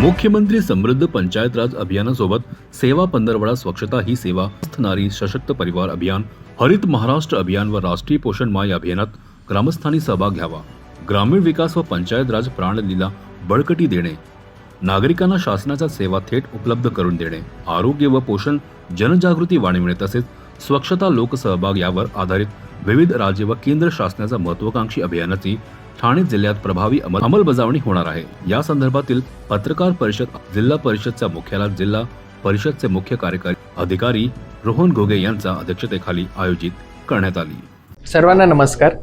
मुख्यमंत्री समृद्ध पंचायत राज अभियानासोबत सेवा पंधरवडा स्वच्छता ही सेवा नारी सशक्त परिवार अभियान हरित महाराष्ट्र अभियान व राष्ट्रीय पोषण माह या अभियानात ग्रामस्थांनी सहभाग घ्यावा. ग्रामीण विकास व पंचायत राज प्रणालीला बळकटी देणे. नागरिकांना शासनाच्या सेवा थेट उपलब्ध करून देणे. आरोग्य व पोषण जनजागृती वाढविणे तसेच स्वच्छता लोकसहभाग यावर आधारित विविध राज्य व केंद्र शासनाच्या महत्वाकांक्षी अभियानाची ठाणे जिल्ह्यात प्रभावी अंमलबजावणी होणार आहे. या संदर्भातील पत्रकार परिषद जिल्हा परिषदच्या मुख्यालयात जिल्हा परिषदचे मुख्य कार्यकारी अधिकारी रोहन घोगे यांच्या अध्यक्षतेखाली आयोजित करण्यात आली. सर्वांना नमस्कार.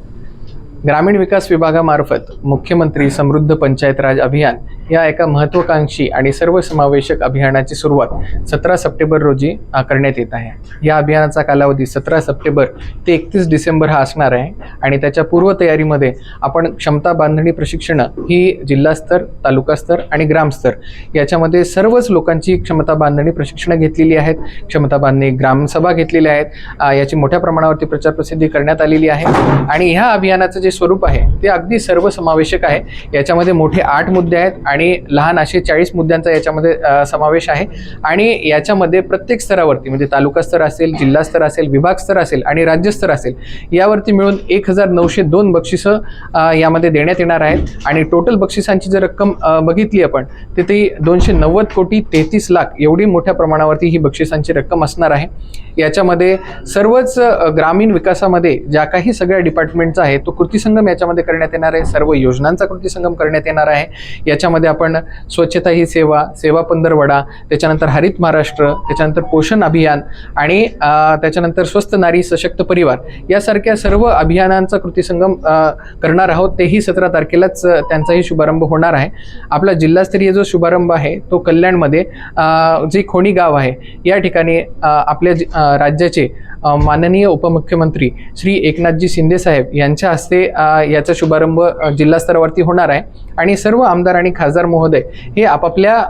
ग्रामीण विकास विभागामार्फत मुख्यमंत्री समृद्ध पंचायत राज अभियान या एका महत्त्वाकांक्षी आणि सर्वसमावेशक अभियानाची सुरुवात सतरा सप्टेंबर रोजी करण्यात येत आहे. या अभियानाचा कालावधी सतरा सप्टेंबर ते एकतीस डिसेंबर हा असणार आहे आणि त्याच्या पूर्वतयारीमध्ये आपण क्षमता बांधणी प्रशिक्षणं ही जिल्हास्तर तालुकास्तर आणि ग्रामस्तर याच्यामध्ये सर्वच लोकांची क्षमता बांधणी प्रशिक्षणं घेतलेली आहेत. क्षमता बांधणी ग्रामसभा घेतलेल्या आहेत. याची मोठ्या प्रमाणावरती प्रचार प्रसिद्धी करण्यात आलेली आहे. आणि ह्या अभियानाचं जे स्वरूप आहे ते अगदी सर्वसमावेशक आहे. याच्यामध्ये मोठे आठ मुद्दे आहेत आणि लहान असे चाळीस मुद्द्यांचा याच्यामध्ये समावेश आहे. आणि याच्यामध्ये प्रत्येक स्तरावरती म्हणजे तालुका स्तर असेल जिल्हा स्तर असेल विभाग स्तर असेल आणि राज्यस्तर असेल यावरती मिळून एक हजार नऊशे दोन बक्षिसं यामध्ये देण्यात येणार आहेत. आणि टोटल बक्षिसांची जर रक्कम बघितली आपण तर ती दोनशे नव्वद कोटी तेहतीस लाख एवढी मोठ्या प्रमाणावरती ही बक्षिसांची रक्कम असणार आहे. याच्यामध्ये सर्वच ग्रामीण विकासामध्ये ज्या काही सगळ्या डिपार्टमेंटचा आहे तो कृती संगम याच्यामध्ये करण्यात येणार आहे. सर्व योजनांचा कृती संगम करण्यात येणार आहे. याच्यामध्ये आपण स्वच्छता ही सेवा सेवा पंधरवडा त्याच्यानंतर हरित महाराष्ट्र त्याच्यानंतर पोषण अभियान आणि त्याच्यानंतर स्वस्त नारी सशक्त परिवार यासारख्या सर्व अभियानांचा कृतीसंगम संगम करणार आहोत. तेही सतरा तारखेलाच त्यांचाही शुभारंभ होणार आहे. आपला जिल्हास्तरीय जो शुभारंभ आहे तो कल्याणमध्ये जे खोणी गाव आहे या ठिकाणी आपल्या राज्याचे माननीय उपमुख्यमंत्री श्री एकनाथजी शिंदेसाहेब यांच्या हस्ते याचा शुभारंभ जिल्हास्तरावरती होणार आहे. आणि सर्व आमदार आणि खासदार महोदय हे आपापल्या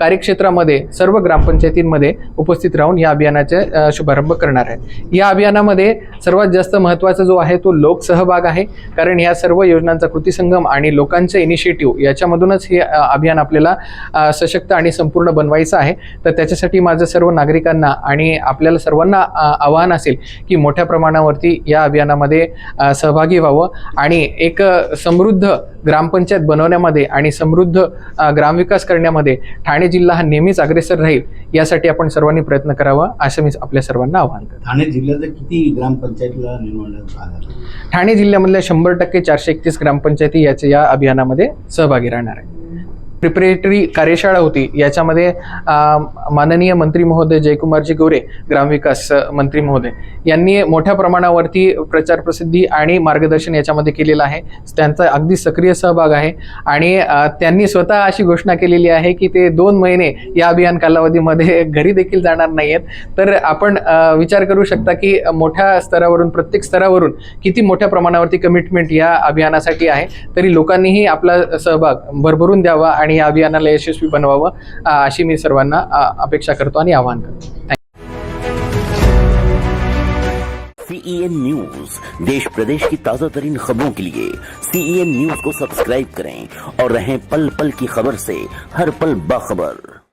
कार्यक्षेत्रामध्ये सर्व ग्रामपंचायतींमध्ये उपस्थित राहून या अभियानाचा शुभारंभ करणार आहेत. या अभियानामध्ये सर्वात जास्त महत्त्वाचा जो आहे तो लोकसहभाग आहे. कारण या सर्व योजनांचा कृती संगम आणि लोकांचे इनिशिएटिव्ह याच्यामधूनच हे अभियान आपल्याला सशक्त आणि संपूर्ण बनवायचं आहे. तर त्याच्यासाठी माझं सर्व नागरिकांना आणि आपल्याला सर्वांना आवाहन असेल की मोठ्या प्रमाणावरती या अभियानामध्ये सहभागी व्हावं. आणि एक समृद्ध ग्रामपंचायत बनवण्यामध्ये आणि समृद्ध ग्रामविकास करण्यामध्ये ठाणे जिल्हा हा नेहमीच अग्रेसर राहील यासाठी आपण सर्वांनी प्रयत्न करावा असं मी आपल्या सर्वांना आवाहन करतो. ठाणे जिल्ह्यात किती ग्रामपंचायतीला निर्माण ठाणे जिल्ह्यामधल्या शंभर टक्के चारशे एकतीस ग्रामपंचायती याच्या या अभियानामध्ये सहभागी राहणार आहे प्रिपरेटरी कार्यशाळा होती. याच्यामध्ये माननीय मंत्री महोदय जयकुमारजी गोरे ग्रामविकास मंत्री महोदय यांनी मोठ्या प्रमाणावरती प्रचार प्रसिद्धी आणि मार्गदर्शन याच्यामध्ये केलेलं आहे. त्यांचा अगदी सक्रिय सहभाग आहे. आणि त्यांनी स्वतः अशी घोषणा केलेली आहे की ते दोन महिने या अभियान कालावधीमध्ये घरी देखील जाणार नाही आहेत तर आपण विचार करू शकता की मोठ्या स्तरावरून प्रत्येक स्तरावरून किती मोठ्या प्रमाणावरती कमिटमेंट या अभियानासाठी आहे. तरी लोकांनीही आपला सहभाग भरभरून द्यावा आणि या अभियानाला यशस्वी बनवावं अशी मी सर्वांना अपेक्षा करतो आणि आवाहन करतो. सीईएन न्यूज़ देश प्रदेश की ताज़ा तरीन खबरों के लिए सीईएन न्यूज़ को सब्सक्राइब करें और रहें पल पल की खबर से हर पल बाखबर।